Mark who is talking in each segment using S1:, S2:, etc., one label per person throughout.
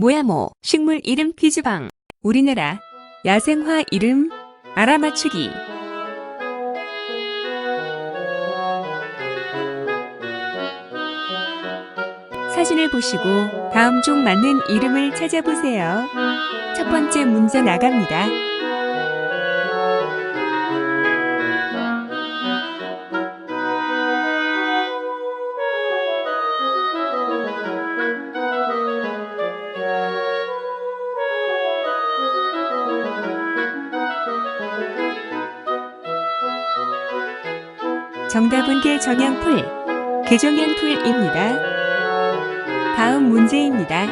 S1: 모야모 식물 이름 퀴즈방 우리나라 야생화 이름 알아맞추기 사진을 보시고 다음 중 맞는 이름을 찾아보세요. 첫 번째 문제 나갑니다. 정답은 개정향풀, 개정향풀입니다. 다음 문제입니다.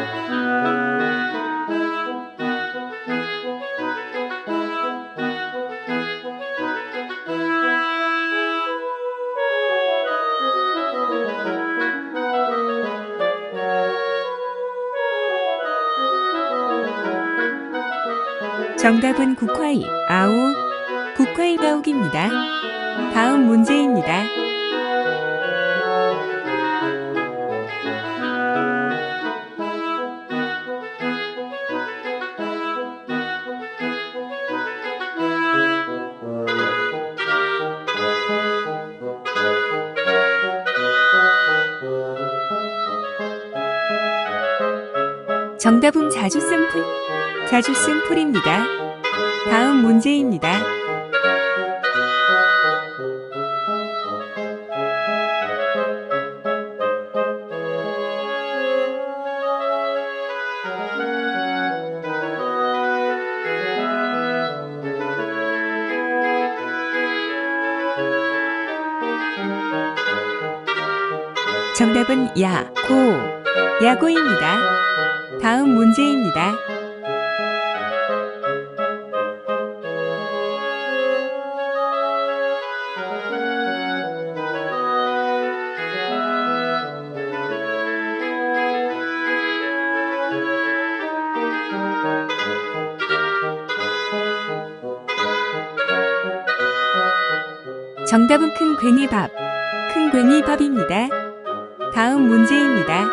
S1: 정답은 국화이 아우 국화이 가옥입니다. 다음 문제입니다. 정답은 자주 쓴 풀, 자주 쓴 풀입니다. 다음 문제입니다. 정답은 야, 고, 야고입니다. 다음 문제입니다. 정답은 큰 괭이밥, 큰 괭이밥입니다. 다음 문제입니다.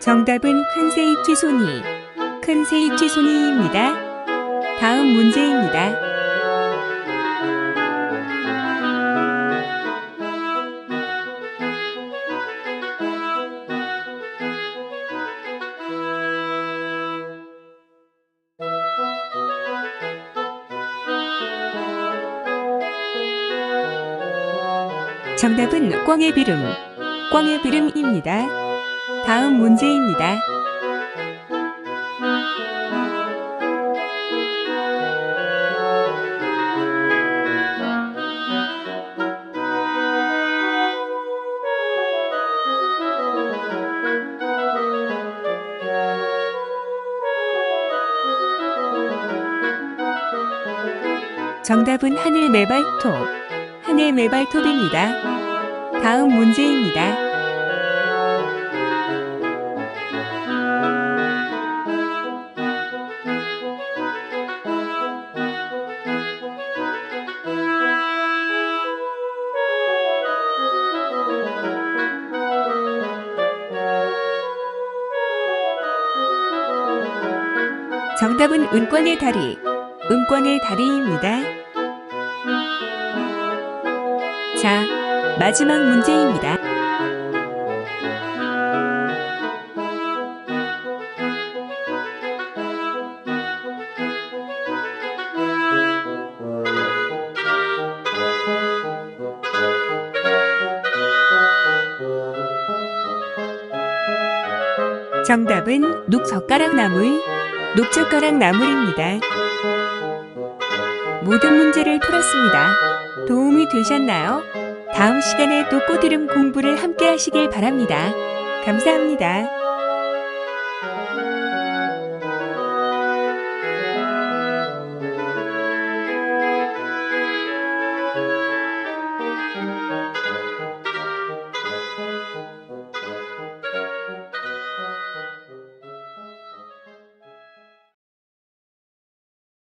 S1: 정답은 큰 세입 쥐손이, 큰 세입 쥐손이입니다. 다음 문제입니다. 정답은 꽝의 비름, 꽝의 비름입니다. 다음 문제입니다. 정답은 하늘 매발톱, 하늘 매발톱입니다. 다음 문제입니다. 정답은 은권의 다리, 은권의 다리입니다. 자, 마지막 문제입니다. 정답은 녹젓가락 나물, 녹젓가락 나물입니다. 모든 문제를 풀었습니다. 도움이 되셨나요? 다음 시간에 또 꼬드름 공부를 함께 하시길 바랍니다. 감사합니다.